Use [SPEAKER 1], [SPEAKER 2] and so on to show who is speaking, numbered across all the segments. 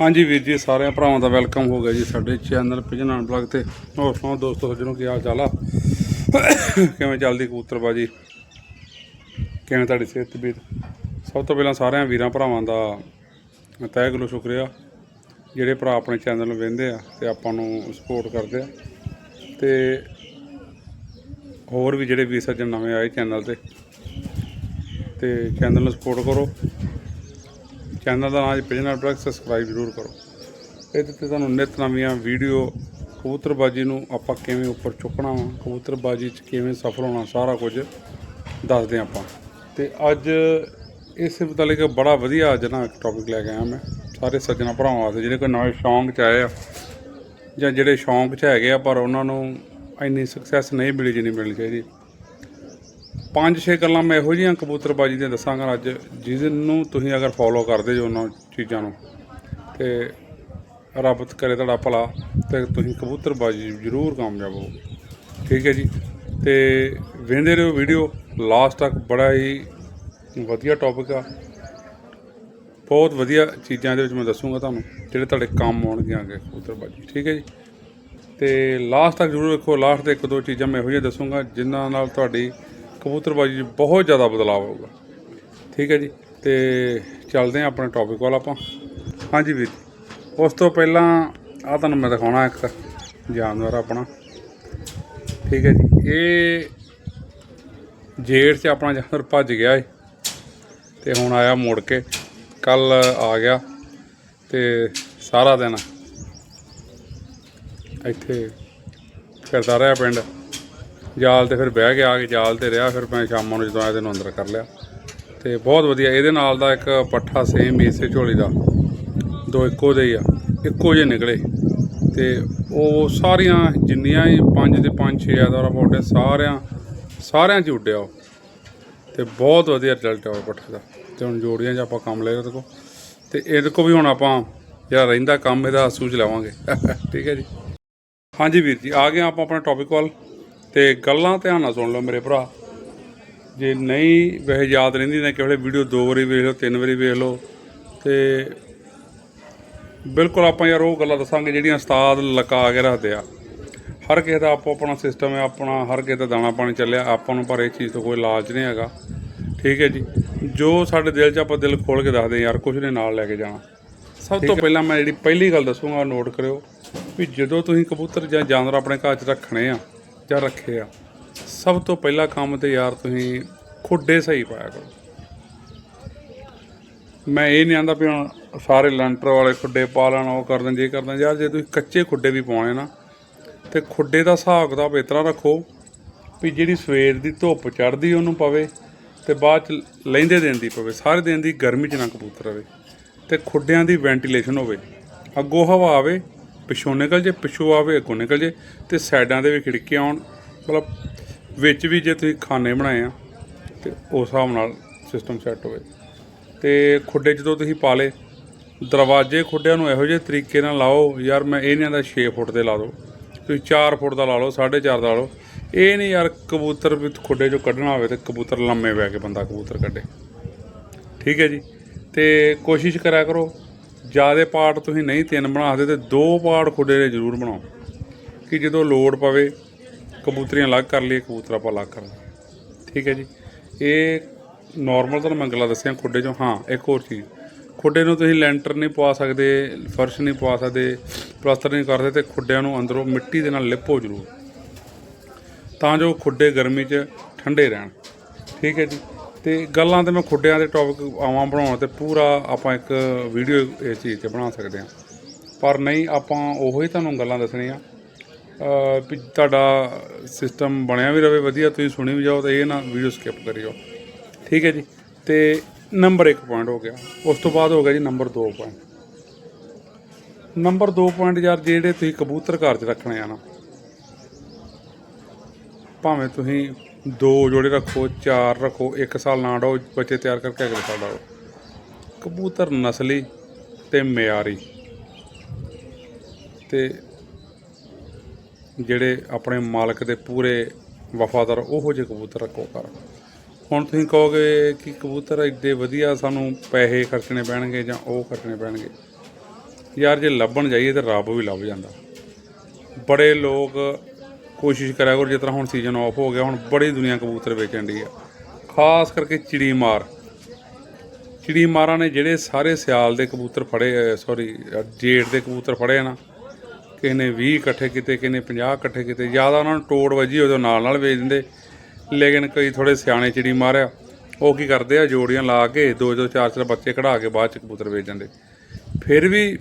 [SPEAKER 1] ਹਾਂਜੀ ਵੀਰ ਜੀ, ਸਾਰਿਆਂ ਭਰਾਵਾਂ ਦਾ ਵੈਲਕਮ ਹੋ ਗਿਆ ਜੀ ਸਾਡੇ ਚੈਨਲ ਪਿਜਨਾਨ ਬਲੌਗ ਤੇ। ਹੋਰ ਸੁਣਾਓ ਦੋਸਤੋ, ਸੱਜਣੋ, ਕੀ ਹਾਲ ਚਾਲ ਆ? ਕਿਵੇਂ ਚੱਲਦੀ ਕਬੂਤਰਬਾਜੀ? ਕਿਵੇਂ ਤੁਹਾਡੀ ਸਿਹਤ ਤਬੀਅਤ? ਸਭ ਤੋਂ ਪਹਿਲਾਂ ਸਾਰਿਆਂ ਵੀਰਾਂ ਭਰਾਵਾਂ ਦਾ ਤਹਿ ਦਿਲੋਂ ਸ਼ੁਕਰੀਆ। ਜਿਹੜੇ ਭਰਾ ਆਪਣੇ ਚੈਨਲ ਨੂੰ ਵੇਖਦੇ ਆ ਤੇ ਆਪਾਂ ਨੂੰ ਸਪੋਰਟ ਕਰਦੇ ਆ। ਤੇ ਹੋਰ ਵੀ ਜਿਹੜੇ ਵੀਰ ਸੱਜਣ ਨਵੇਂ ਆਏ ਚੈਨਲ ਤੇ ਤੇ ਚੈਨਲ ਨੂੰ ਸਪੋਰਟ ਕਰੋ। ਚੈਨਲ ਦਾ ਨਾਮ ਹੈ ਪਿਜਨਰ ਬਲੌਗ ਸਬਸਕ੍ਰਾਈਬ ਜ਼ਰੂਰ ਕਰੋ। ਇਹਦੇ ਤੇ ਤੁਹਾਨੂੰ ਨਿਤ ਨਵੀਆਂ ਵੀਡੀਓ ਕਬੂਤਰਬਾਜੀ ਨੂੰ ਆਪਾਂ ਕਿਵੇਂ ਉੱਪਰ ਚੁੱਕਣਾ ਵਾ, ਕਬੂਤਰਬਾਜੀ 'ਚ ਕਿਵੇਂ ਸਫਲ ਹੋਣਾ, ਸਾਰਾ ਕੁਝ ਦੱਸਦੇ ਹਾਂ ਆਪਾਂ। ਤੇ ਅੱਜ ਇਸ ਮੁਤਲਕ ਬੜਾ ਵਧੀਆ ਅੱਜ ਨਾ ਇੱਕ ਟੌਪਿਕ ਲੈ ਕੇ ਆਇਆ ਮੈਂ, ਸਾਰੇ ਸੱਜਣਾ ਭਰਾਵਾਂ ਵਾਸਤੇ, ਜਿਹੜੇ ਕੋਈ ਨਵੇਂ ਸ਼ੌਂਕ 'ਚ ਆਏ ਆ, ਜਾਂ ਜਿਹੜੇ ਸ਼ੌਂਕ 'ਚ ਹੈਗੇ ਆ, ਪਰ ਉਹਨਾਂ ਨੂੰ ਇੰਨੀ ਸਕਸੈਸ ਨਹੀਂ ਮਿਲੀ ਜਿੰਨੀ ਮਿਲਣੀ ਚਾਹੀਦੀ। ਪੰਜ ਛੇ ਗੱਲਾਂ ਮੈਂ ਇਹੋ ਜਿਹੀਆਂ ਕਬੂਤਰਬਾਜੀ ਦੀਆਂ ਦੱਸਾਂਗਾ ਅੱਜ ਜਿਸ ਨੂੰ ਤੁਸੀਂ ਅਗਰ ਫੋਲੋ ਕਰਦੇ ਜੋ ਉਹਨਾਂ ਚੀਜ਼ਾਂ ਨੂੰ, ਤੇ ਰੱਬ ਕਰੇ ਤੁਹਾਡਾ ਭਲਾ, ਤੇ ਤੁਸੀਂ ਕਬੂਤਰਬਾਜੀ ਜ਼ਰੂਰ ਕਾਮਯਾਬ ਹੋ ਠੀਕ ਹੈ ਜੀ? ਤੇ ਵੇਖਦੇ ਰਹੋ ਵੀਡੀਓ ਲਾਸਟ ਤੱਕ ਬੜਾ ਹੀ ਵਧੀਆ ਟੌਪਿਕ ਆ। ਬਹੁਤ ਵਧੀਆ ਚੀਜ਼ਾਂ ਦੇ ਵਿੱਚ ਮੈਂ ਦੱਸੂਗਾ ਤੁਹਾਨੂੰ, ਜਿਹੜੇ ਤੁਹਾਡੇ ਕੰਮ ਆਉਣਗੀਆਂ ਅੱਗੇ ਕਬੂਤਰਬਾਜੀ। ਠੀਕ ਹੈ ਜੀ? ਤੇ ਲਾਸਟ ਤੱਕ ਜ਼ਰੂਰ ਵੇਖੋ ਲਾਸਟ 'ਤੇ ਇੱਕ ਦੋ ਚੀਜ਼ਾਂ ਮੈਂ ਇਹੋ ਜਿਹੀਆਂ ਦੱਸੂਗਾ, ਜਿਨ੍ਹਾਂ ਨਾਲ ਤੁਹਾਡੀ ਕਬੂਤਰਬਾਜੀ 'ਚ ਬਹੁਤ ਜ਼ਿਆਦਾ ਬਦਲਾਅ ਆਊਗਾ। ਠੀਕ ਹੈ ਜੀ? ਤੇ ਚੱਲਦੇ ਹਾਂ ਆਪਣੇ ਟੌਪਿਕ ਵੱਲ ਆਪਾਂ। ਹਾਂਜੀ ਵੀਰ ਉਸ ਤੋਂ ਪਹਿਲਾਂ ਆ ਤੁਹਾਨੂੰ ਮੈਂ ਦਿਖਾਉਣਾ ਇੱਕ ਜਾਨਵਰ ਆਪਣਾ। ਠੀਕ ਹੈ ਜੀ? ਇਹ ਜੇਠ 'ਚ ਆਪਣਾ ਜਾਨਵਰ ਭੱਜ ਗਿਆ ਏ। ਤੇ ਹੁਣ ਆਇਆ ਮੁੜ ਕੇ। ਕੱਲ ਆ ਗਿਆ ਤੇ ਸਾਰਾ ਦਿਨ ਇੱਥੇ ਫਿਰਦਾ ਰਿਹਾ ਪਿੰਡ। ਜਾਲ ਤੇ ਫਿਰ ਬਹਿ ਗਿਆ ਆ ਕੇ ਜਾਲ ਤੇ ਰਿਹਾ, ਫਿਰ ਮੈਂ ਸ਼ਾਮਾਂ ਨੂੰ ਜਦੋਂ ਆਇਆ ਤੈਨੂੰ ਅੰਦਰ ਕਰ ਲਿਆ। ਤੇ ਬਹੁਤ ਵਧੀਆ, ਇਹਦੇ ਨਾਲ ਦਾ ਇੱਕ ਪੱਠਾ ਸੇਮ ਇਸੇ ਝੋਲੀ ਦਾ। ਦੋ ਇੱਕੋ ਜਿਹੇ ਹੀ ਆ, ਇੱਕੋ ਜਿਹੇ ਨਿਕਲੇ। ਤੇ ਉਹ ਸਾਰੀਆਂ ਜਿੰਨੀਆਂ ਹੀ ਪੰਜ ਤੇ ਪੰਜ, ਛੇ ਐਤਵਾਰ ਮੋਟੇ ਸਾਰਿਆਂ ਸਾਰਿਆਂ 'ਚ ਉੱਡਿਆ ਉਹ। ਤੇ ਬਹੁਤ ਵਧੀਆ ਰਿਜ਼ਲਟ ਆ ਉਹ ਪੱਠੇ ਦਾ। ਤੇ ਹੁਣ ਜੋੜੀਆਂ 'ਚ ਆਪਾਂ ਕੰਮ ਲਿਆ ਉਹਦੇ ਕੋਲ। ਤੇ ਇਹਦੇ ਕੋ ਵੀ ਹੁਣ ਆਪਾਂ ਜਿਹੜਾ ਰਹਿੰਦਾ ਕੰਮ, ਇਹਦਾ ਸੂਝ ਲਵਾਂਗੇ। ਠੀਕ ਹੈ ਜੀ। ਹਾਂਜੀ ਵੀਰ ਜੀ, ਆ ਗਏ ਆਪਾਂ ਆਪਣਾ ਟੌਪਿਕ ਵੱਲ ਤੇ ਗੱਲਾਂ ਧਿਆਨ ਨਾਲ ਸੁਣ ਲਓ ਮੇਰੇ ਭਰਾ। ਜੇ ਨਹੀਂ ਵੈਸੇ ਯਾਦ ਰਹਿੰਦੀ ਤਾਂ ਕਿਸੇ ਵੀਡੀਓ ਦੋ ਵਾਰੀ ਵੇਖ ਲਓ ਤਿੰਨ ਵਾਰੀ ਵੇਖ ਲਓ। ਤੇ ਬਿਲਕੁਲ ਆਪਾਂ ਯਾਰ ਉਹ ਗੱਲਾਂ ਦੱਸਾਂਗੇ ਜਿਹੜੀਆਂ ਉਸਤਾਦ ਲਕਾ ਕੇ ਰੱਖਦੇ ਆ। ਹਰ ਕਿਸੇ ਦਾ ਆਪੋ ਆਪਣਾ ਸਿਸਟਮ ਹੈ ਆਪਣਾ ਹਰ ਕਿਸੇ ਦਾ ਦਾਣਾ ਪਾਣੀ ਚੱਲਿਆ ਆਪਾਂ ਨੂੰ ਪਰ ਇਹ ਚੀਜ਼ ਤੋਂ ਕੋਈ ਲਾਲਚ ਨਹੀਂ ਹੈਗਾ। ਠੀਕ ਹੈ ਜੀ। ਜੋ ਸਾਡੇ ਦਿਲ 'ਚ ਆਪਾਂ ਦਿਲ ਖੋਲ ਕੇ ਦੱਸਦੇ ਯਾਰ ਕੁਝ ਨੇ ਨਾਲ ਲੈ ਕੇ ਜਾਣਾ। ਸਭ ਤੋਂ ਪਹਿਲਾਂ ਮੈਂ ਜਿਹੜੀ ਪਹਿਲੀ ਗੱਲ ਦੱਸੂਗਾ ਨੋਟ ਕਰਿਓ ਵੀ ਜਦੋਂ ਤੁਸੀਂ ਕਬੂਤਰ ਜਾਂ ਜਾਨਵਰ ਆਪਣੇ ਘਰ 'ਚ ਰੱਖਣੇ ਆ ਜਾਂ ਰੱਖੇ ਆ ਸਭ ਤੋਂ ਪਹਿਲਾ ਕੰਮ ਤੇ ਯਾਰ ਤੁਸੀਂ ਖੁੱਡੇ ਸਹੀ ਪਾਇਆ ਕਰੋ। ਮੈਂ ਇਹ ਨਹੀਂ ਆਂਦਾ ਵੀ ਹੁਣ ਸਾਰੇ ਲੈਂਟਰ ਵਾਲੇ ਖੁੱਡੇ ਪਾ ਲੈਣ, ਉਹ ਕਰ ਦੇਣ, ਜੇ ਕਰ ਦੇਣ। ਯਾਰ ਜੇ ਤੁਸੀਂ ਕੱਚੇ ਖੁੱਡੇ ਵੀ ਪਾਉਣੇ ਨਾ, ਤੇ ਖੁੱਡੇ ਦਾ ਹਿਸਾਬ ਕਿਤਾਬ ਇਸ ਤਰ੍ਹਾਂ ਰੱਖੋ ਵੀ ਜਿਹੜੀ ਸਵੇਰ ਦੀ ਧੁੱਪ ਚੜ੍ਹਦੀ ਉਹਨੂੰ ਪਵੇ ਤੇ ਬਾਅਦ ਚ ਲੈਂਦੇ ਦਿਨ ਦੀ ਪਵੇ। ਸਾਰੇ ਦਿਨ ਦੀ ਗਰਮੀ ਚ ਨਾ ਕਬੂਤਰ ਰਵੇ ਤੇ ਖੁੱਡਿਆਂ ਦੀ ਵੈਂਟੀਲੇਸ਼ਨ ਹੋਵੇ। ਅੱਗੋਂ ਹਵਾ ਆਵੇ ਪਿਛੋਂ ਨਿਕਲ ਜੇ, ਪਿਛੋਂ ਆਵੇ, ਅੱਗੋਂ ਨਿਕਲ ਜੇ, ਤੇ ਸਾਈਡਾਂ ਦੇ ਵੀ ਖਿੜਕੀਆਂ ਆਉਣ। ਮਤਲਬ ਵਿੱਚ ਵੀ ਜੇ ਤੁਸੀਂ ਖਾਨੇ ਬਣਾਏ ਆ, ਤੇ ਉਸ ਹਿਸਾਬ ਨਾਲ ਸਿਸਟਮ ਸੈੱਟ ਹੋਵੇ। ਤੇ ਖੁੱਡੇ ਜਦੋਂ ਤੁਸੀਂ ਪਾ ਲੇ ਦਰਵਾਜ਼ੇ ਖੁੱਡਿਆਂ ਨੂੰ ਇਹੋ ਜਿਹੇ ਤਰੀਕੇ ਨਾਲ ਲਾਓ, ਯਾਰ ਮੈਂ ਇਹ ਨਹੀਂ ਆਂਦਾ 6 ਫੁੱਟ ਦੇ ਲਾ ਦਿਓ ਤੁਸੀਂ 4 ਫੁੱਟ ਦਾ ਲਾ ਲਓ 4.5 ਦਾ ਲਾ ਲਓ। ਇਹ ਨਹੀਂ ਯਾਰ ਕਬੂਤਰ ਵੀ ਖੁੱਡੇ ਚੋਂ ਕੱਢਣਾ ਹੋਵੇ ਤੇ ਕਬੂਤਰ ਲੰਮੇ ਬਹਿ ਕੇ ਬੰਦਾ ਕਬੂਤਰ ਕੱਢੇ। ਠੀਕ ਹੈ ਜੀ। ਤੇ ਕੋਸ਼ਿਸ਼ ਕਰਿਆ ਕਰੋ ਜਿਆਦੇ ਪਾਰਟ ਤੁਸੀਂ ਨਹੀਂ ਤਿੰਨ ਬਣਾ ਸਕਦੇ ਤੇ ਦੋ ਪਾਰਟ ਖੁੱਡੇ ਦੇ ਜ਼ਰੂਰ ਬਣਾਓ। ਕਿ ਜਦੋਂ ਲੋਡ ਪਵੇ, ਕਬੂਤਰੀਆਂ ਅਲੱਗ ਕਰ ਲਈਏ, ਕਬੂਤਰ ਆਪਾਂ ਅਲੱਗ ਕਰ ਲਈਏ। ਠੀਕ ਹੈ ਜੀ। ਇਹ ਨਾਰਮਲ ਤੁਹਾਨੂੰ ਮੈਂ ਗੱਲਾਂ ਦੱਸੀਆਂ ਖੁੱਡੇ ਚੋਂ। ਹਾਂ, ਇੱਕ ਹੋਰ ਚੀਜ਼। ਖੁੱਡੇ ਨੂੰ ਤੁਸੀਂ ਲੈਂਟਰ ਨਹੀਂ ਪਵਾ ਸਕਦੇ, ਫਰਸ਼ ਨਹੀਂ ਪਵਾ ਸਕਦੇ ਪਲਾਸਟਰ ਨਹੀਂ ਕਰਦੇ ਤੇ ਖੁੱਡਿਆਂ ਨੂੰ ਅੰਦਰੋਂ ਮਿੱਟੀ ਦੇ ਨਾਲ ਲਿਪੋ ਜ਼ਰੂਰ। ਤਾਂ ਜੋ ਖੁੱਡੇ ਗਰਮੀ 'ਚ ਠੰਡੇ ਰਹਿਣ। ਠੀਕ ਹੈ ਜੀ। ਤੇ ਗੱਲਾਂ ਤੇ ਮੈਂ ਖੁੱਡਿਆਂ ਦੇ ਟੌਪਿਕ ਆਵਾਂ ਬਣਾਉਣ ਤੇ ਪੂਰਾ ਆਪਾਂ ਇੱਕ ਵੀਡੀਓ ਇਸ ਚੀਜ਼ ਤੇ ਬਣਾ ਸਕਦੇ ਹਾਂ। ਪਰ ਨਹੀਂ, ਆਪਾਂ ਉਹੋ ਹੀ ਤੁਹਾਨੂੰ ਗੱਲਾਂ ਦੱਸਣੀਆਂ। ਵੀ ਤੁਹਾਡਾ ਸਿਸਟਮ ਬਣਿਆ ਵੀ ਰਵੇ, ਵਧੀਆ, ਤੁਸੀਂ ਸੁਣੀ ਵੀ ਜਾਓ ਤੇ ਇਹ ਨਾ ਵੀਡੀਓ ਸਕਿਪ ਕਰਿਓ। ਠੀਕ ਹੈ ਜੀ? ਤੇ ਨੰਬਰ 1 ਪੁਆਇੰਟ ਹੋ ਗਿਆ। ਉਸ ਤੋਂ ਬਾਅਦ ਹੋ ਗਿਆ ਜੀ ਨੰਬਰ 2 ਪੁਆਇੰਟ ਨੰਬਰ 2 ਪੁਆਇੰਟ ਯਾਰ, ਜਿਹੜੇ ਤੁਸੀਂ ਕਬੂਤਰ ਘਰ 'ਚ ਰੱਖਣੇ ਆ ਨਾ, ਭਾਵੇਂ ਤੁਸੀਂ ਦੋ ਜੋੜੇ ਰੱਖੋ, ਚਾਰ ਰੱਖੋ, ਇੱਕ ਸਾਲ ਨਾ ਡੋ ਬੱਚੇ ਤਿਆਰ ਕਰਕੇ ਅਗਲੇ ਸਾਲ ਡਾਓ। ਕਬੂਤਰ ਨਸਲੀ ਤੇ ਮਿਆਰੀ। ਤੇ ਜਿਹੜੇ ਆਪਣੇ ਮਾਲਕ ਦੇ ਪੂਰੇ ਵਫਾਦਾਰ, ਉਹੋ ਜਿਹੇ ਕਬੂਤਰ ਰੱਖੋ ਘਰ। ਹੁਣ ਤੁਸੀਂ ਕਹੋਗੇ ਕਿ ਕਬੂਤਰ ਇੱਡੇ ਵਧੀਆ ਸਾਨੂੰ ਪੈਸੇ ਖਰਚਣੇ ਪੈਣਗੇ ਜਾਂ ਉਹ ਖਰਚਣੇ ਪੈਣਗੇ? ਯਾਰ ਜੇ ਲੱਭਣ ਜਾਈਏ ਤਾਂ ਰੱਬ ਵੀ ਲੱਭ ਜਾਂਦਾ। ਬੜੇ ਲੋਕ ਕੋਸ਼ਿਸ਼ ਕਰਿਆ ਕਰੋ, ਜਿਸ ਤਰ੍ਹਾਂ ਹੁਣ ਸੀਜ਼ਨ ਆਫ ਹੋ ਗਿਆ, ਹੁਣ ਬੜੀ ਦੁਨੀਆ ਕਬੂਤਰ ਵੇਚਣ ਦੀ ਆ। ਖਾਸ ਕਰਕੇ ਚਿੜੀ ਮਾਰ। ਚਿੜੀ ਮਾਰਾਂ ਨੇ ਜਿਹੜੇ ਸਾਰੇ ਸਿਆਲ ਦੇ ਕਬੂਤਰ ਫੜੇ ਸੌਰੀ ਜੇੜ ਦੇ ਕਬੂਤਰ ਫੜੇ ਆ ਨਾ ਕਿਸੇ ਨੇ 20 ਇਕੱਠੇ ਕੀਤੇ ਕਿਸੇ ਨੇ 50 ਇਕੱਠੇ ਕੀਤੇ, ਜ਼ਿਆਦਾ ਉਹਨਾਂ ਨੂੰ ਟੋੜ ਵੱਜੀ ਉਹਦੇ ਨਾਲ ਨਾਲ ਵੇਚ ਦਿੰਦੇ। ਲੇਕਿਨ ਕਈ ਥੋੜੇ ਸਿਆਣੇ ਚਿੜੀ ਮਾਰਿਆ। ਉਹ ਕੀ ਕਰਦੇ ਆ, ਜੋੜੀਆਂ ਲਾ ਕੇ ਦੋ ਦੋ ਚਾਰ ਚਾਰ ਬੱਚੇ ਕਢਾ ਕੇ ਬਾਅਦ ਚ ਕਬੂਤਰ ਵੇਚ ਜਾਂਦੇ। ਫਿਰ ਵੀ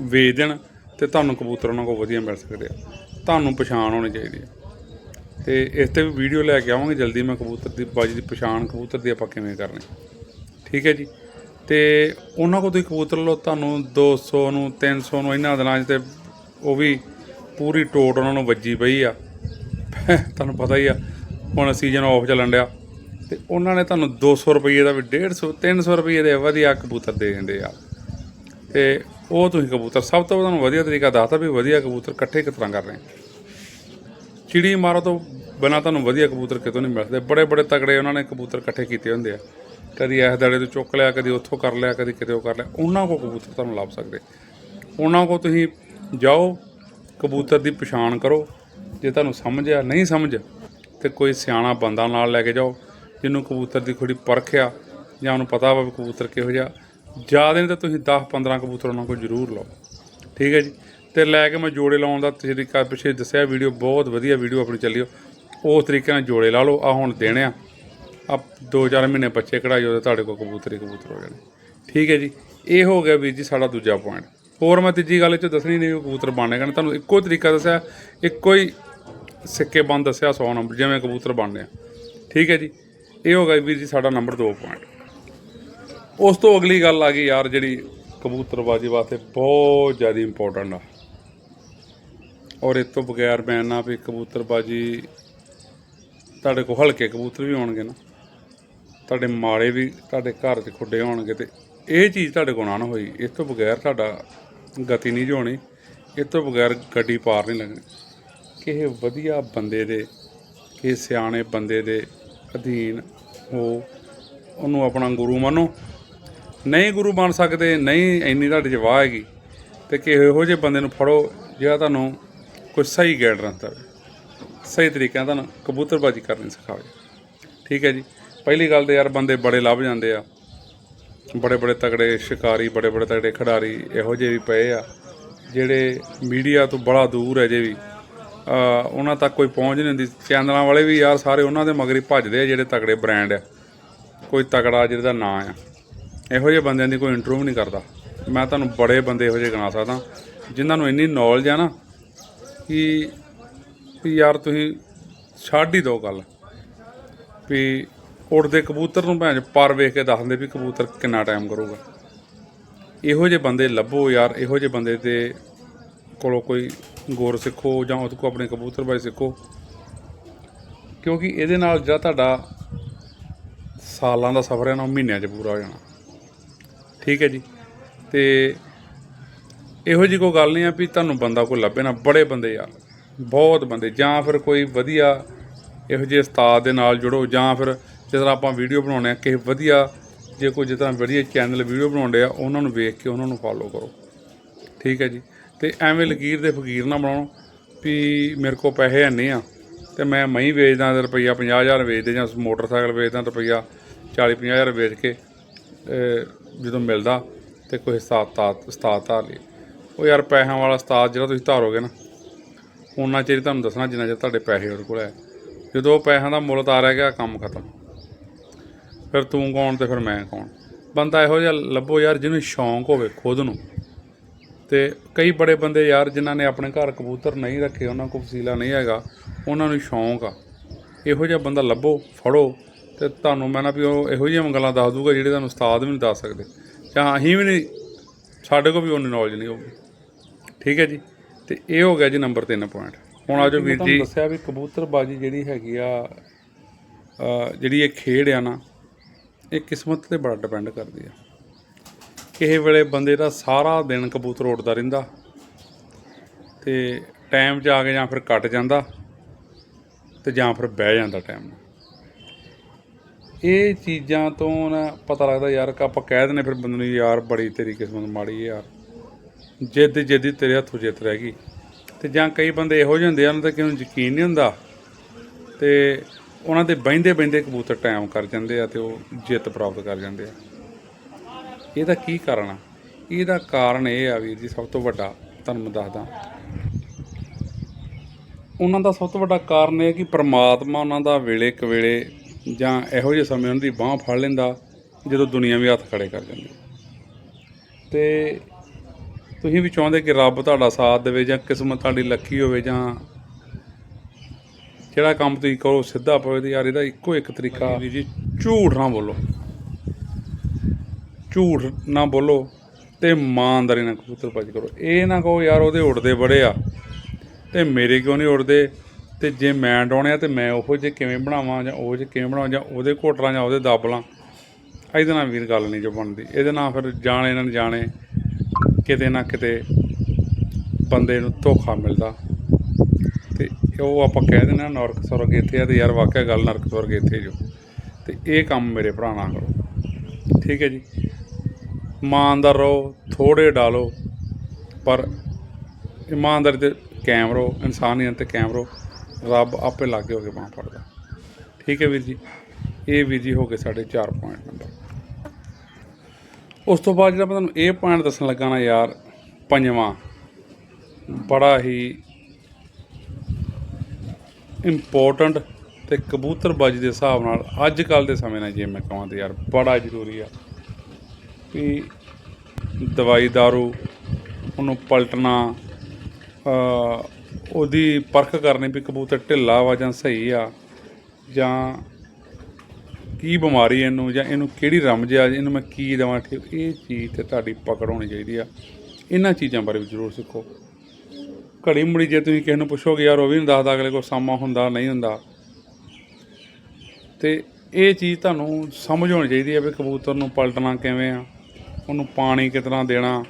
[SPEAKER 1] ਵੇਚ ਦੇਣ ਤੇ ਤੁਹਾਨੂੰ ਕਬੂਤਰ ਉਹਨਾਂ ਕੋਲ ਵਧੀਆ ਮਿਲ ਸਕਦੇ ਆ। ਤੁਹਾਨੂੰ ਪਛਾਣ ਹੋਣੀ ਚਾਹੀਦੀ ਹੈ। ਤੇ ਇਸ ਤੇ ਵੀ ਵੀਡੀਓ ਲੈ ਕੇ ਆਵਾਂਗੇ, ਜਲਦੀ ਮੈਂ ਕਬੂਤਰ ਦੀ, ਬਾਜੀ ਦੀ ਪਛਾਣ ਕਬੂਤਰ ਦੀ ਆਪਾਂ ਕਿਵੇਂ ਕਰਨੀ। ਠੀਕ ਹੈ ਜੀ? ਤੇ ਉਹਨਾਂ ਕੋਲ ਤੁਸੀਂ ਕਬੂਤਰ ਲਓ, ਤੁਹਾਨੂੰ 200 ਨੂੰ 300 ਨੂੰ, ਇਹਨਾਂ ਦਿਨਾਂ 'ਚ ਤੇ ਉਹ ਵੀ ਪੂਰੀ ਟੋਟ ਉਹਨਾਂ ਨੂੰ ਵੱਜੀ ਪਈ ਆ। ਤੁਹਾਨੂੰ ਪਤਾ ਹੀ ਆ, ਹੁਣ ਸੀਜ਼ਨ ਆਫ ਚੱਲਣ ਡਿਆ। ਤੇ ਉਹਨਾਂ ਨੇ ਤੁਹਾਨੂੰ 200 ਰੁਪਏ ਦਾ ਵੀ 150 300 ਰੁਪਏ ਦੇ ਵਧੀਆ ਕਬੂਤਰ ਦੇ ਦਿੰਦੇ ਆ। ਤੇ ਉਹ ਤੁਸੀਂ ਕਬੂਤਰ ਸਭ ਤੋਂ ਤੁਹਾਨੂੰ ਵਧੀਆ ਤਰੀਕਾ ਦੱਸਦਾ ਵੀ ਵਧੀਆ ਕਬੂਤਰ ਇਕੱਠੇ ਕਿਸ ਤਰ੍ਹਾਂ ਕਰਨੇ ਚਿੜੀ ਮਾਰੋ ਤੋਂ ਬਿਨਾਂ ਤੁਹਾਨੂੰ ਵਧੀਆ ਕਬੂਤਰ ਕਿਤੋਂ ਨਹੀਂ ਮਿਲਦੇ। ਬੜੇ ਬੜੇ ਤਗੜੇ ਉਹਨਾਂ ਨੇ ਕਬੂਤਰ ਇਕੱਠੇ ਕੀਤੇ ਹੁੰਦੇ ਆ। ਕਦੀ ਇਸ ਦੜੇ ਤੋਂ ਚੁੱਕ ਲਿਆ, ਕਦੀ ਉੱਥੋਂ ਕਰ ਲਿਆ, ਕਦੀ ਕਿਤੇ ਉਹ ਕਰ ਲਿਆ। ਉਹਨਾਂ ਕੋਲ ਕਬੂਤਰ ਤੁਹਾਨੂੰ ਲੱਭ ਸਕਦੇ। ਉਹਨਾਂ ਕੋਲ ਤੁਸੀਂ ਜਾਓ, ਕਬੂਤਰ ਦੀ ਪਛਾਣ ਕਰੋ। ਜੇ ਤੁਹਾਨੂੰ ਸਮਝ ਆ, ਨਹੀਂ ਸਮਝ, ਤੇ ਕੋਈ ਸਿਆਣਾ ਬੰਦਾ ਨਾਲ ਲੈ ਕੇ ਜਾਓ, ਜਿਹਨੂੰ ਕਬੂਤਰ ਦੀ ਥੋੜੀ ਪਰਖ ਆ, ਜਾਂ ਉਹਨੂੰ ਪਤਾ ਵਾ ਵੀ ਕਬੂਤਰ ਕਿਹੋ ਜਿਹਾ। ਜ਼ਿਆਦਾ ਨਹੀਂ ਤਾਂ ਤੁਸੀਂ 10 15 ਕਬੂਤਰ ਉਹਨਾਂ ਕੋਲ ਜ਼ਰੂਰ ਲਓ। ਠੀਕ ਹੈ ਜੀ? ਤੇ ਲੈ ਕੇ ਮੈਂ ਜੋੜੇ ਲਾਉਣ ਦਾ ਤਰੀਕਾ ਪਿੱਛੇ ਦੱਸਿਆ, ਵੀਡੀਓ ਬਹੁਤ ਵਧੀਆ ਵੀਡੀਓ ਆਪਣੀ ਚੱਲਿਓ ਉਸ ਤਰੀਕੇ ਨਾਲ ਜੋੜੇ ਲਾ ਲਓ। ਆ ਹੁਣ ਦੇਣੇ ਆ। ਆ 2-4 ਮਹੀਨੇ ਬੱਚੇ ਕਢਾਈ ਉਹਦੇ, ਤੁਹਾਡੇ ਕੋਲ ਕਬੂਤਰ ਕਬੂਤਰ ਹੋ ਜਾਣੇ। ਠੀਕ ਹੈ ਜੀ? ਇਹ ਹੋ ਗਿਆ ਵੀਰ ਜੀ ਸਾਡਾ ਦੂਜਾ ਪੁਆਇੰਟ ਹੋਰ ਮੈਂ ਤੀਜੀ ਗੱਲ ਇਹ 'ਚ ਦੱਸਣੀ ਨਹੀਂ ਵੀ ਕਬੂਤਰ ਬਣਨੇ ਕਰਨ ਤੁਹਾਨੂੰ ਇੱਕੋ ਤਰੀਕਾ ਦੱਸਿਆ, ਇੱਕੋ ਹੀ ਸਿੱਕੇ ਬੰਦ ਦੱਸਿਆ 100 ਨੰਬਰ ਜਿਵੇਂ ਕਬੂਤਰ ਬਣਨੇ ਆ। ਠੀਕ ਹੈ ਜੀ? ਇਹ ਹੋ ਗਿਆ ਵੀਰ ਜੀ ਸਾਡਾ ਨੰਬਰ 2 ਪੁਆਇੰਟ ਉਸ ਤੋਂ ਅਗਲੀ ਗੱਲ ਆ ਗਈ ਯਾਰ ਜਿਹੜੀ ਕਬੂਤਰਬਾਜੀ ਵਾਸਤੇ ਬਹੁਤ ਜ਼ਿਆਦਾ ਇੰਪੋਰਟੈਂਟ ਆ। ਔਰ ਇਸ ਤੋਂ ਬਗੈਰ ਮੈਂ ਨਾ ਵੀ ਕਬੂਤਰਬਾਜੀ ਤੁਹਾਡੇ ਕੋਲ ਹਲਕੇ ਕਬੂਤਰ ਵੀ ਹੋਣਗੇ ਨਾ, ਤੁਹਾਡੇ ਮਾੜੇ ਵੀ ਤੁਹਾਡੇ ਘਰ 'ਚ ਖੁੱਡੇ ਹੋਣਗੇ ਤੇ ਇਹ ਚੀਜ਼ ਤੁਹਾਡੇ ਕੋਲ ਨਾ ਨਾ ਹੋਈ। ਇਸ ਤੋਂ ਬਗੈਰ ਤੁਹਾਡਾ ਗਤੀ ਨਹੀਂ ਹੋਣੀ ਇਸ ਤੋਂ ਬਗੈਰ ਗੱਡੀ ਪਾਰ ਨਹੀਂ ਲੱਗਣੀ। ਕਿਸੇ ਵਧੀਆ ਬੰਦੇ ਦੇ, ਕਿਸੇ ਸਿਆਣੇ ਬੰਦੇ ਦੇ ਅਧੀਨ ਹੋ, ਉਹਨੂੰ ਆਪਣਾ ਗੁਰੂ ਮੰਨੋ। ਨਹੀਂ ਗੁਰੂ ਬਣ ਸਕਦੇ, ਨਹੀਂ ਇੰਨੀ ਤੁਹਾਡੇ 'ਚ ਵਾਹ ਹੈਗੀ, ਤੇ ਕਿਹੋ ਜਿਹੇ ਬੰਦੇ ਨੂੰ ਫੜੋ ਜਿਹੜਾ ਤੁਹਾਨੂੰ ਕੋਈ ਸਹੀ ਗਾਈਡੈਂਸ ਦੇਵੇ ਸਹੀ ਤਰੀਕੇ ਨਾਲ ਤੁਹਾਨੂੰ ਕਬੂਤਰਬਾਜੀ ਕਰਨੀ ਸਿਖਾਵੇ। ਠੀਕ ਹੈ ਜੀ? ਪਹਿਲੀ ਗੱਲ ਤੇ ਯਾਰ ਬੰਦੇ ਬੜੇ ਲੱਭ ਜਾਂਦੇ ਆ। ਬੜੇ ਬੜੇ ਤਗੜੇ ਸ਼ਿਕਾਰੀ ਬੜੇ ਬੜੇ ਤਗੜੇ ਖਿਡਾਰੀ ਇਹੋ ਜਿਹੇ ਵੀ ਪਏ ਆ, ਜਿਹੜੇ ਮੀਡੀਆ ਤੋਂ ਬੜਾ ਦੂਰ ਹੈ ਜੇ ਵੀ। ਉਹਨਾਂ ਤੱਕ ਕੋਈ ਪਹੁੰਚ ਨਹੀਂ ਹੁੰਦੀ। ਚੈਨਲਾਂ ਵਾਲੇ ਵੀ ਯਾਰ ਸਾਰੇ ਉਹਨਾਂ ਦੇ ਮਗਰ ਹੀ ਭੱਜਦੇ ਆ ਜਿਹੜੇ ਤਗੜੇ ਬ੍ਰਾਂਡ ਆ। ਕੋਈ ਤਗੜਾ ਜਿਹਦਾ ਨਾਂ ਆ। ਇਹੋ ਜਿਹੇ ਬੰਦਿਆਂ ਦੀ ਕੋਈ ਇੰਟਰਵਿਊ ਨਹੀਂ ਕਰਦਾ। ਮੈਂ ਤੁਹਾਨੂੰ ਬੜੇ ਬੰਦੇ ਇਹੋ ਜਿਹੇ ਗਿਣਾ ਸਕਦਾ। ਜਿਨ੍ਹਾਂ ਨੂੰ ਇੰਨੀ ਨੌਲੇਜ ਆ ਨਾ ਕਿ ਵੀ ਯਾਰ ਤੁਸੀਂ ਛੱਡ ਹੀ ਦਿਓ ਗੱਲ। ਵੀ ਉੜਦੇ ਕਬੂਤਰ ਨੂੰ ਭੈਣ ਚੋ ਪਰ ਵੇਖ ਕੇ ਦੱਸ ਦਿੰਦੇ ਵੀ ਕਬੂਤਰ ਕਿੰਨਾ ਟਾਈਮ ਕਰੂਗਾ। ਇਹੋ ਜਿਹੇ ਬੰਦੇ ਲੱਭੋ ਯਾਰ, ਇਹੋ ਜਿਹੇ ਬੰਦੇ ਦੇ ਕੋਲੋਂ ਕੋਈ ਗੁਰ ਸਿੱਖੋ ਜਾਂ ਉਹਦੇ ਕੋਲ ਆਪਣੇ ਕਬੂਤਰ ਬਾਰੇ ਸਿੱਖੋ। ਕਿਉਂਕਿ ਇਹਦੇ ਨਾਲ ਜਿਹੜਾ ਤੁਹਾਡਾ ਸਾਲਾਂ ਦਾ ਸਫ਼ਰ ਹੈ ਨਾ, ਉਹ ਮਹੀਨਿਆਂ 'ਚ ਪੂਰਾ ਹੋ ਜਾਣਾ। ਠੀਕ ਹੈ ਜੀ। ਤੇ ਇਹੋ ਜਿਹੀ ਕੋਈ ਗੱਲ ਨਹੀਂ ਆ ਵੀ ਤੁਹਾਨੂੰ ਬੰਦਾ ਕੋਈ ਲੱਭੇ ਨਾ, ਬੜੇ ਬੰਦੇ ਯਾਰ ਬਹੁਤ ਬੰਦੇ। ਜਾਂ ਫਿਰ ਕੋਈ ਵਧੀਆ ਇਹੋ ਜਿਹੇ ਉਸਤਾਦ ਦੇ ਨਾਲ ਜੁੜੋ, ਜਾਂ ਫਿਰ ਜਿਸ ਤਰ੍ਹਾਂ ਆਪਾਂ ਵੀਡੀਓ ਬਣਾਉਣੇ ਆ, ਕਿਸੇ ਵਧੀਆ, ਜੇ ਕੋਈ ਜਿਸ ਤਰ੍ਹਾਂ ਵਧੀਆ ਚੈਨਲ ਵੀਡੀਓ ਬਣਾਉਂਦੇ ਆ, ਉਹਨਾਂ ਨੂੰ ਵੇਖ ਕੇ ਉਹਨਾਂ ਨੂੰ ਫਾਲੋ ਕਰੋ। ਠੀਕ ਹੈ ਜੀ। ਤੇ ਐਵੇਂ ਲਕੀਰ ਦੇ ਫਕੀਰ ਨਾ ਬਣਾਉਣ ਵੀ ਮੇਰੇ ਕੋਲ ਪੈਸੇ ਹੈ ਨਹੀਂ ਆ, ਤੇ ਮੈਂ ਮਹੀਂ ਵੇਚਦਾ ਤੇ ਰੁਪਈਆ 50000 ਵੇਚਦੇ ਜਾਂ ਮੋਟਰਸਾਈਕਲ ਵੇਚਦਾ ਰੁਪਈਆ 40 50000 ਵੇਚ ਕੇ ਜਦੋਂ ਮਿਲਦਾ ਤੇ ਕੋਈ ਉਸਤਾਦ ਤਾ- ਉਸਤਾਦ ਧਾਰ ਲਈ ਉਹ ਯਾਰ ਪੈਸਿਆਂ ਵਾਲਾ ਉਸਤਾਦ ਜਿਹੜਾ ਤੁਸੀਂ ਧਾਰੋਗੇ ਨਾ, ਉਹਨਾਂ ਚਿਰ ਤੁਹਾਨੂੰ ਦੱਸਣਾ ਜਿੰਨਾ ਚਿਰ ਤੁਹਾਡੇ ਪੈਸੇ ਉਹਦੇ ਕੋਲ ਹੈ। ਜਦੋਂ ਉਹ ਪੈਸਿਆਂ ਦਾ ਮੁੱਲ ਤਾਰਿਆ ਗਿਆ, ਕੰਮ ਖਤਮ। ਫਿਰ ਤੂੰ ਕੌਣ ਤੇ ਫਿਰ ਮੈਂ ਕੌਣ? ਬੰਦਾ ਇਹੋ ਜਿਹਾ ਲੱਭੋ ਯਾਰ ਜਿਹਨੂੰ ਸ਼ੌਂਕ ਹੋਵੇ ਖੁਦ ਨੂੰ। ਤੇ ਕਈ ਬੜੇ ਬੰਦੇ ਯਾਰ ਜਿਨ੍ਹਾਂ ਨੇ ਆਪਣੇ ਘਰ ਕਬੂਤਰ ਨਹੀਂ ਰੱਖੇ, ਉਹਨਾਂ ਕੋਲ ਵਸੀਲਾ ਨਹੀਂ ਹੈਗਾ, ਉਹਨਾਂ ਨੂੰ ਸ਼ੌਂਕ ਆ। ਇਹੋ ਜਿਹਾ ਬੰਦਾ ਲੱਭੋ, ਫੜੋ। ਤੇ ਤੁਹਾਨੂੰ ਮੈਂ ਨਾ ਵੀ ਉਹ ਇਹੋ ਜਿਹੀਆਂ ਗੱਲਾਂ ਦੱਸ ਦੂਗਾ ਜਿਹੜੇ ਤੁਹਾਨੂੰ ਉਸਤਾਦ ਵੀ ਨਹੀਂ ਦੱਸ ਸਕਦੇ। ਜਾਂ ਅਸੀਂ ਵੀ ਨਹੀਂ, ਸਾਡੇ ਕੋਲ ਵੀ ਉਹਨੀ ਨੌਲੇਜ ਨਹੀਂ ਹੋਊਗੀ। ਠੀਕ ਹੈ ਜੀ? ਤੇ ਇਹ ਹੋ ਗਿਆ ਜੀ ਨੰਬਰ 3 ਪੁਆਇੰਟ ਹੁਣ ਆਜੋ ਵੀਰ ਜੀ। ਦੱਸਿਆ ਵੀ ਕਬੂਤਰਬਾਜੀ ਜਿਹੜੀ ਹੈਗੀ ਆ ਜਿਹੜੀ ਇਹ ਖੇਡ ਆ ਨਾ, ਇਹ ਕਿਸਮਤ ਤੇ ਬੜਾ ਡਿਪੈਂਡ ਕਰਦੀ ਆ। ਕਿਸੇ ਵੇਲੇ ਬੰਦੇ ਦਾ ਸਾਰਾ ਦਿਨ ਕਬੂਤਰ ਉੱਡਦਾ ਰਹਿੰਦਾ, ਤੇ ਟਾਈਮ 'ਚ ਆ ਕੇ ਜਾਂ ਫਿਰ ਕੱਟ ਜਾਂਦਾ, ਤੇ ਜਾਂ ਫਿਰ ਬਹਿ ਜਾਂਦਾ ਟਾਈਮ ਇਹ ਚੀਜ਼ਾਂ ਤੋਂ ਨਾ ਪਤਾ ਲੱਗਦਾ ਯਾਰ ਕਿ ਆਪਾਂ ਕਹਿ ਦਿੰਦੇ ਫਿਰ ਬੰਦੇ ਨੂੰ ਯਾਰ ਬੜੀ ਤੇਰੀ ਕਿਸਮਤ ਮਾੜੀ ਹੈ ਯਾਰ। ਜਿੱਦ ਜਿੱਦੀ ਤੇਰੇ ਹੱਥੋਂ ਜਿੱਤ ਰਹਿ ਗਈ। ਤੇ ਜਾਂ ਕਈ ਬੰਦੇ ਇਹੋ ਜਿਹੇ ਹੁੰਦੇ ਆ, ਉਹਨਾਂ ਤੇ ਕਿਸੇ ਨੂੰ ਯਕੀਨ ਨਹੀਂ ਹੁੰਦਾ। ਤੇ ਉਹਨਾਂ ਦੇ ਬਹਿੰਦੇ ਬਹਿੰਦੇ ਕਬੂਤਰ ਟਾਈਮ ਕਰ ਜਾਂਦੇ ਆ ਤੇ ਉਹ ਜਿੱਤ ਪ੍ਰਾਪਤ ਕਰ ਜਾਂਦੇ ਆ। ਇਹਦਾ ਕੀ ਕਾਰਨ ਆ? ਇਹਦਾ ਕਾਰਨ ਇਹ ਆ ਵੀਰ ਜੀ, ਸਭ ਤੋਂ ਵੱਡਾ ਤੁਹਾਨੂੰ ਦੱਸਦਾ। ਉਹਨਾਂ ਦਾ ਸਭ ਤੋਂ ਵੱਡਾ ਕਾਰਨ ਇਹ ਕਿ ਪ੍ਰਮਾਤਮਾ ਉਹਨਾਂ ਦਾ ਵੇਲੇ ਕਵੇਲੇ ਜਾਂ ਇਹੋ ਜਿਹੇ ਸਮੇਂ ਉਹਨਾਂ ਦੀ ਬਾਹ ਫੜ ਲੈਂਦਾ ਜਦੋਂ ਦੁਨੀਆ ਵੀ ਹੱਥ ਖੜੇ ਕਰ ਜਾਂਦੀ। ਤੇ ਤੁਸੀਂ ਵੀ ਚਾਹੁੰਦੇ ਕਿ ਰੱਬ ਤੁਹਾਡਾ ਸਾਥ ਦੇਵੇ ਜਾਂ ਕਿਸਮਤ ਤੁਹਾਡੀ ਲੱਕੀ ਹੋਵੇ ਜਾਂ ਜਿਹੜਾ ਕੰਮ ਤੁਸੀਂ ਕਰੋ ਸਿੱਧਾ ਪਵੇ ਤੇ ਯਾਰ ਇਹਦਾ ਇੱਕੋ ਇੱਕ ਤਰੀਕਾ ਵੀ ਜੀ। ਝੂਠ ਨਾ ਬੋਲੋ। ਝੂਠ ਨਾ ਬੋਲੋ ਤੇ ਇਮਾਨਦਾਰੀ ਨਾਲ ਕਬੂਤਰ ਪੱਜ ਕਰੋ। ਇਹ ਨਾ ਕਹੋ ਯਾਰ ਉਹਦੇ ਉੜਦੇ ਬੜੇ ਆ ਤੇ ਮੇਰੇ ਕਿਉਂ ਨਹੀਂ ਉੜਦੇ ਤੇ ਜੇ ਮੈਂ ਡਾਉਣੇ ਆ ਤੇ ਮੈਂ ਉਹੋ ਜਿਹੇ ਕਿਵੇਂ ਬਣਾਵਾਂ ਜਾਂ ਉਹ ਜਿਹੇ ਕਿਵੇਂ ਬਣਾਵਾਂ ਜਾਂ ਉਹਦੇ ਘੋਟਲਾਂ ਜਾਂ ਉਹਦੇ ਦਾਬਲਾਂ, ਇਹਦੇ ਨਾਲ ਵੀਰ ਗੱਲ ਨਹੀਂ ਜੋ ਬਣਦੀ। ਇਹਦੇ ਨਾਲ ਫਿਰ ਜਾਣੇ ਨਾ ਜਾਣੇ, ਕਿਤੇ ਨਾ ਕਿਤੇ ਬੰਦੇ ਨੂੰ ਧੋਖਾ ਮਿਲਦਾ। ਤੇ ਉਹ ਆਪਾਂ ਕਹਿ ਦਿੰਦੇ ਆ ਨਰਕ ਸਵਰਗ ਇੱਥੇ ਆ ਤੇ ਯਾਰ ਵਾਕਿਆ ਗੱਲ ਨਰਕ ਸਵਰਗ ਇੱਥੇ ਜੋ। ਤੇ ਇਹ ਕੰਮ ਮੇਰੇ ਭਰਾ ਨਾ ਕਰੋ। ਠੀਕ ਹੈ ਜੀ। ਇਮਾਨਦਾਰ ਰਹੋ ਥੋੜੇ ਡਾਲੋ ਪਰ ਇਮਾਨਦਾਰੀ ਤੇ ਕਾਇਮ ਰਹੋ, ਇਨਸਾਨੀਅਤ ਤੇ ਕਾਇਮ ਰਹੋ। ਰੱਬ ਆਪੇ ਲਾਗੇ ਹੋ ਕੇ ਬਾਂਹ ਫੜਦਾ। ਠੀਕ ਹੈ ਵੀਰ ਜੀ? ਇਹ ਵੀਰ ਜੀ ਹੋ ਗਏ ਸਾਡੇ 4 ਪੁਆਇੰਟ ਨੰਬਰ ਉਸ ਤੋਂ ਬਾਅਦ ਜਿਹੜਾ ਮੈਂ ਤੁਹਾਨੂੰ ਇਹ ਪੁਆਇੰਟ ਦੱਸਣ ਲੱਗਾ ਨਾ ਯਾਰ, ਪੰਜਵਾਂ, ਬੜਾ ਹੀ ਇੰਪੋਰਟੈਂਟ ਤੇ ਕਬੂਤਰਬਾਜੀ ਦੇ ਹਿਸਾਬ ਨਾਲ ਅੱਜ ਕੱਲ ਦੇ ਸਮੇਂ ਨਾਲ ਜੇ ਮੈਂ ਕਹਾਂ ਤੇ ਯਾਰ ਬੜਾ ਜ਼ਰੂਰੀ ਆ ਵੀ ਦਵਾਈ ਦਾਰੂ ਉਹਨੂੰ ਪਲਟਣਾ ਉਹਦੀ ਪਰਖ ਕਰਨੀ ਵੀ ਕਬੂਤਰ ਢਿੱਲਾ ਵਾ ਜਾਂ ਸਹੀ ਆ, ਜਾਂ ਕੀ ਬਿਮਾਰੀ ਇਹਨੂੰ, ਜਾਂ ਇਹਨੂੰ ਕਿਹੜੀ ਰਮਜ ਆ, ਇਹਨੂੰ ਮੈਂ ਕੀ ਦੇਵਾਂ ਠੀਕ, ਇਹ ਚੀਜ਼ ਤੇ ਤੁਹਾਡੀ ਪਕੜ ਹੋਣੀ ਚਾਹੀਦੀ ਆ। ਇਹਨਾਂ ਚੀਜ਼ਾਂ ਬਾਰੇ ਵੀ ਜ਼ਰੂਰ ਸਿੱਖੋ। ਘੜੀ ਮੁੜੀ ਜੇ ਤੁਸੀਂ ਕਿਸੇ ਨੂੰ ਪੁੱਛੋਗੇ, ਯਾਰ ਉਹ ਵੀ ਨਹੀਂ ਦੱਸਦਾ ਅਗਲੇ ਕੋਲ ਸਾਮਾ ਹੁੰਦਾ, ਨਹੀਂ ਹੁੰਦਾ। ਤੇ ਇਹ ਚੀਜ਼ ਤੁਹਾਨੂੰ ਸਮਝ ਹੋਣੀ ਚਾਹੀਦੀ ਹੈ ਵੀ ਕਬੂਤਰ ਨੂੰ ਪਲਟਣਾ ਕਿਵੇਂ ਆ, ਉਹਨੂੰ ਪਾਣੀ ਕਿਤਨਾ ਦੇਣਾ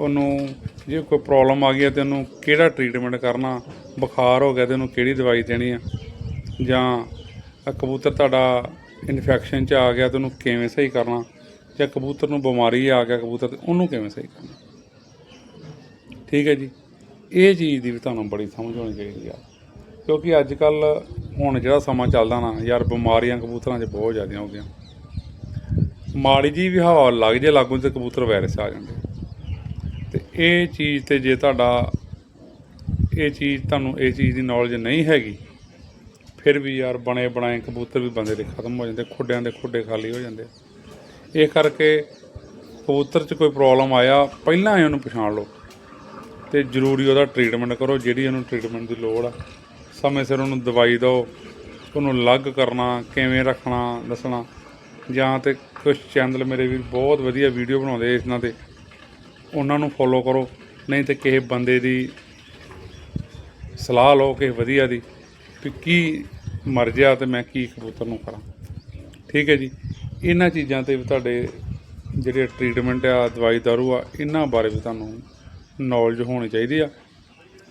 [SPEAKER 1] ਉਹਨੂੰ ਜੇ ਕੋਈ ਪ੍ਰੋਬਲਮ ਆ ਗਈ ਹੈ ਤੇ ਉਹਨੂੰ ਕਿਹੜਾ ਟ੍ਰੀਟਮੈਂਟ ਕਰਨਾ, ਬੁਖਾਰ ਹੋ ਗਿਆ ਤੇ ਉਹਨੂੰ ਕਿਹੜੀ ਦਵਾਈ ਦੇਣੀ ਆ? ਜਾਂ ਕਬੂਤਰ ਤੁਹਾਡਾ ਇਨਫੈਕਸ਼ਨ ਚ ਆ ਗਿਆ ਤੇ ਉਹਨੂੰ ਕਿਵੇਂ ਸਹੀ ਕਰਨਾ? ਜਾਂ ਕਬੂਤਰ ਨੂੰ ਬਿਮਾਰੀ ਆ ਗਿਆ ਕਬੂਤਰ ਤੇ ਉਹਨੂੰ ਕਿਵੇਂ ਸਹੀ ਕਰਨਾ? ਠੀਕ ਹੈ ਜੀ। ਇਹ ਚੀਜ਼ ਦੀ ਵੀ ਤੁਹਾਨੂੰ ਬੜੀ ਸਮਝ ਹੋਣੀ ਚਾਹੀਦੀ ਆ। ਕਿਉਂਕਿ ਅੱਜ ਕੱਲ ਹੁਣ ਜਿਹੜਾ ਸਮਾਂ ਚੱਲਦਾ ਨਾ, ਯਾਰ ਬਿਮਾਰੀਆਂ ਕਬੂਤਰਾਂ 'ਚ ਬਹੁਤ ਜ਼ਿਆਦਾ ਹੋ ਗਈਆਂ। ਮਾੜੀ ਜੀ ਵੀ ਹਵਾ ਲੱਗ ਜੇ ਲਾਗੂ ਤੇ ਕਬੂਤਰ ਵਾਇਰਸ ਆ ਜਾਂਦੇ। ਇਹ ਚੀਜ਼ ਤੇ ਜੇ ਤੁਹਾਡਾ, ਇਹ ਚੀਜ਼ ਤੁਹਾਨੂੰ, ਇਹ ਚੀਜ਼ ਦੀ ਨੌਲੇਜ ਨਹੀਂ ਹੈਗੀ, ਫਿਰ ਵੀ ਯਾਰ ਬਣੇ ਬਣਾਏ ਕਬੂਤਰ ਵੀ ਬੰਦੇ ਦੇ ਖਤਮ ਹੋ ਜਾਂਦੇ, ਖੁੱਡਿਆਂ ਦੇ ਖੁੱਡੇ ਖਾਲੀ ਹੋ ਜਾਂਦੇ। ਇਹ ਕਰਕੇ ਕਬੂਤਰ 'ਚ ਕੋਈ ਪ੍ਰੋਬਲਮ ਆਇਆ, ਪਹਿਲਾਂ ਹੀ ਉਹਨੂੰ ਪਛਾਣ ਲਓ। ਤੇ ਜ਼ਰੂਰੀ ਉਹਦਾ ਟ੍ਰੀਟਮੈਂਟ ਕਰੋ, ਜਿਹੜੀ ਉਹਨੂੰ ਟ੍ਰੀਟਮੈਂਟ ਦੀ ਲੋੜ ਆ। ਸਮੇਂ ਸਿਰ ਉਹਨੂੰ ਦਵਾਈ ਦਿਓ, ਉਹਨੂੰ ਅਲੱਗ ਕਰਨਾ, ਕਿਵੇਂ ਰੱਖਣਾ, ਦੱਸਣਾ। ਜਾਂ ਤੇ ਕੁਝ ਚੈਨਲ ਮੇਰੇ ਵੀ ਬਹੁਤ ਵਧੀਆ ਵੀਡੀਓ ਬਣਾਉਂਦੇ ਇਹਨਾਂ ਤੇ। ਉਹਨਾਂ ਨੂੰ ਫੋਲੋ ਕਰੋ। ਨਹੀਂ ਤੇ ਕਿਸੇ ਬੰਦੇ ਦੀ ਸਲਾਹ ਲਓ, ਕਿਸੇ ਵਧੀਆ ਦੀ, ਵੀ ਕੀ ਮਰ ਗਿਆ ਤੇ ਮੈਂ ਕੀ ਕਬੂਤਰ ਨੂੰ ਕਰਾਂ ਠੀਕ ਹੈ ਜੀ। ਇਹਨਾਂ ਚੀਜ਼ਾਂ ਤੇ ਵੀ ਤੁਹਾਡੇ ਜਿਹੜੇ ਟ੍ਰੀਟਮੈਂਟ ਆ, ਦਵਾਈ ਦਾਰੂ ਆ, ਇਹਨਾਂ ਬਾਰੇ ਵੀ ਤੁਹਾਨੂੰ ਨੌਲੇਜ ਹੋਣੀ ਚਾਹੀਦੀ ਆ।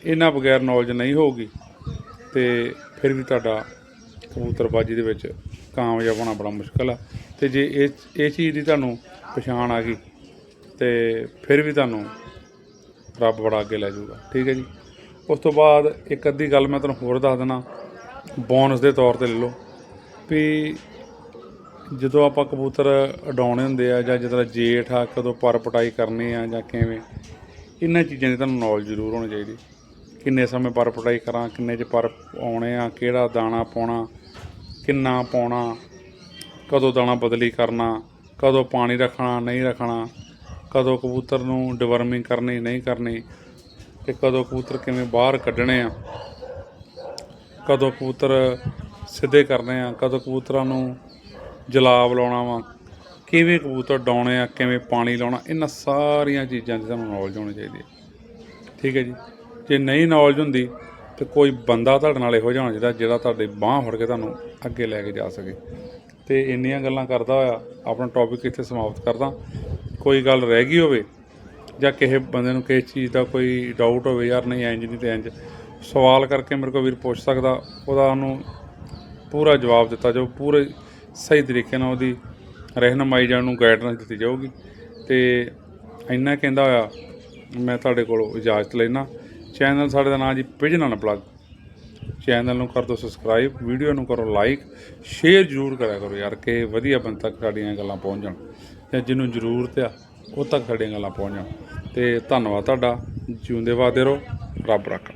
[SPEAKER 1] ਇਹਨਾਂ ਬਗੈਰ ਨੌਲੇਜ ਨਹੀਂ ਹੋਊਗੀ ਤੇ ਫਿਰ ਵੀ ਤੁਹਾਡਾ ਕਬੂਤਰਬਾਜੀ ਦੇ ਵਿੱਚ ਕਾਮਯਾਬ ਹੋਣਾ ਬੜਾ ਮੁਸ਼ਕਲ ਆ। ਤੇ ਜੇ ਇਹ ਇਹ ਚੀਜ਼ ਦੀ ਤੁਹਾਨੂੰ ਪਛਾਣ ਆ ਗਈ ਤੇ ਫਿਰ ਵੀ ਤੁਹਾਨੂੰ ਰੱਬ ਬੜਾ ਅੱਗੇ ਲੈ ਜਾਊਗਾ। ਠੀਕ ਹੈ ਜੀ? ਉਸ ਤੋਂ ਬਾਅਦ ਇੱਕ ਅੱਧੀ ਗੱਲ ਮੈਂ ਤੁਹਾਨੂੰ ਹੋਰ ਦੱਸ ਦਿੰਦਾ। ਬੋਨਸ ਦੇ ਤੌਰ ਤੇ ਲੈ ਲਓ ਵੀ ਜਦੋਂ ਆਪਾਂ ਕਬੂਤਰ ਉਡਾਉਣੇ ਹੁੰਦੇ ਆ ਜਾਂ ਜਦੋਂ ਜੇਠ ਆ ਕਦੋਂ ਪਰ ਪਟਾਈ ਕਰਨੀ ਆ ਜਾਂ ਕਿਵੇਂ, ਇਹਨਾਂ ਚੀਜ਼ਾਂ ਦੀ ਤੁਹਾਨੂੰ ਨੌਲੇਜ ਜ਼ਰੂਰ ਹੋਣੀ ਚਾਹੀਦੀ। ਕਿੰਨੇ ਸਮੇਂ ਪਰ ਪਟਾਈ ਕਰਾਂ, ਕਿੰਨੇ ਚ ਪਰ ਆਉਣੇ ਆ, ਕਿਹੜਾ ਦਾਣਾ ਪਾਉਣਾ, ਕਿੰਨਾ ਪਾਉਣਾ, ਕਦੋਂ ਦਾਣਾ ਬਦਲੀ ਕਰਨਾ, ਕਦੋਂ ਪਾਣੀ ਰੱਖਣਾ, ਨਹੀਂ ਰੱਖਣਾ। ਕਦੋਂ ਕਬੂਤਰ ਨੂੰ ਡਿਵਰਮਿੰਗ ਕਰਨੀ, ਨਹੀਂ ਕਰਨੀ ਤੇ ਕਦੋਂ ਕਬੂਤਰ ਕਿਵੇਂ ਬਾਹਰ ਕੱਢਣੇ ਆ, ਕਦੋਂ ਕਬੂਤਰ ਸਿੱਧੇ ਕਰਨੇ ਆ, ਕਦੋਂ ਕਬੂਤਰਾਂ ਨੂੰ ਜਲਾਬ ਲਾਉਣਾ ਵਾ, ਕਿਵੇਂ ਕਬੂਤਰ ਡਾਉਣੇ ਆ, ਕਿਵੇਂ ਪਾਣੀ ਲਾਉਣਾ, ਇਹਨਾਂ ਸਾਰੀਆਂ ਚੀਜ਼ਾਂ ਦੀ ਤੁਹਾਨੂੰ ਨੌਲੇਜ ਹੋਣੀ ਚਾਹੀਦੀ ਹੈ। ਠੀਕ ਹੈ ਜੀ? ਜੇ ਨਹੀਂ ਨੌਲੇਜ ਹੁੰਦੀ ਤੇ ਕੋਈ ਬੰਦਾ ਤੁਹਾਡੇ ਨਾਲ ਇਹੋ ਜਿਹਾ ਹੋਣਾ ਚਾਹੀਦਾ ਜਿਹੜਾ ਤੁਹਾਡੀ ਬਾਹ ਫੜ ਕੇ ਤੁਹਾਨੂੰ ਅੱਗੇ ਲੈ ਕੇ ਜਾ ਸਕੇ। ਤੇ ਇੰਨੀਆਂ ਗੱਲਾਂ ਕਰਦਾ ਹੋਇਆ, ਆਪਣਾ ਟੌਪਿਕ ਇੱਥੇ ਸਮਾਪਤ ਕਰਦਾ। ਕੋਈ ਗੱਲ ਰਹਿ ਗਈ ਹੋਵੇ ਜਾਂ ਕਿਸੇ ਬੰਦੇ ਨੂੰ ਕਿਸੇ ਚੀਜ਼ ਦਾ ਕੋਈ ਡਾਊਟ ਹੋਵੇ ਯਾਰ ਨਹੀਂ ਇੰਜ ਨਹੀਂ ਤੇ ਇੰਜ ਸਵਾਲ ਕਰਕੇ ਮੇਰੇ ਕੋਲ ਵੀਰ ਪੁੱਛ ਸਕਦਾ, ਉਹਦਾ ਉਹਨੂੰ ਪੂਰਾ ਜਵਾਬ ਦਿੱਤਾ ਜਾਊ, ਪੂਰੇ ਸਹੀ ਤਰੀਕੇ ਨਾਲ ਉਹਦੀ ਰਹਿਨਮਾਈ ਜਾਣ ਨੂੰ ਗਾਈਡਲਾਈਨ ਦਿੱਤੀ ਜਾਊਗੀ। ਤੇ ਇੰਨਾ ਕਹਿੰਦਾ ਹੋਇਆ, ਮੈਂ ਤੁਹਾਡੇ ਕੋਲੋਂ ਇਜਾਜ਼ਤ ਲੈਣਾ ਚੈਨਲ ਸਾਡੇ ਦਾ ਨਾਮ ਜੀ ਪਿਜਨ ਅਨਪਲੱਗ ਚੈਨਲ ਨੂੰ ਕਰ ਦਿਓ ਸਬਸਕ੍ਰਾਈਬ ਵੀਡੀਓ ਨੂੰ ਕਰੋ ਲਾਈਕ ਸ਼ੇਅਰ ਜ਼ਰੂਰ ਕਰਿਆ ਕਰੋ ਯਾਰ, ਕਿ ਵਧੀਆ ਬੰਦ ਤੱਕ ਸਾਡੀਆਂ ਗੱਲਾਂ ਪਹੁੰਚ ਜਾਣ। ਜਾਂ ਜਿਹਨੂੰ ਜ਼ਰੂਰਤ ਆ, ਉਹ ਤੱਕ ਸਾਡੀਆਂ ਗੱਲਾਂ ਪਹੁੰਚਣ। ਤੇ ਧੰਨਵਾਦ ਤੁਹਾਡਾ। ਜਿਉਂਦੇ ਵਾਦੇ ਰਹੋ। ਰੱਬ ਰੱਖਾ।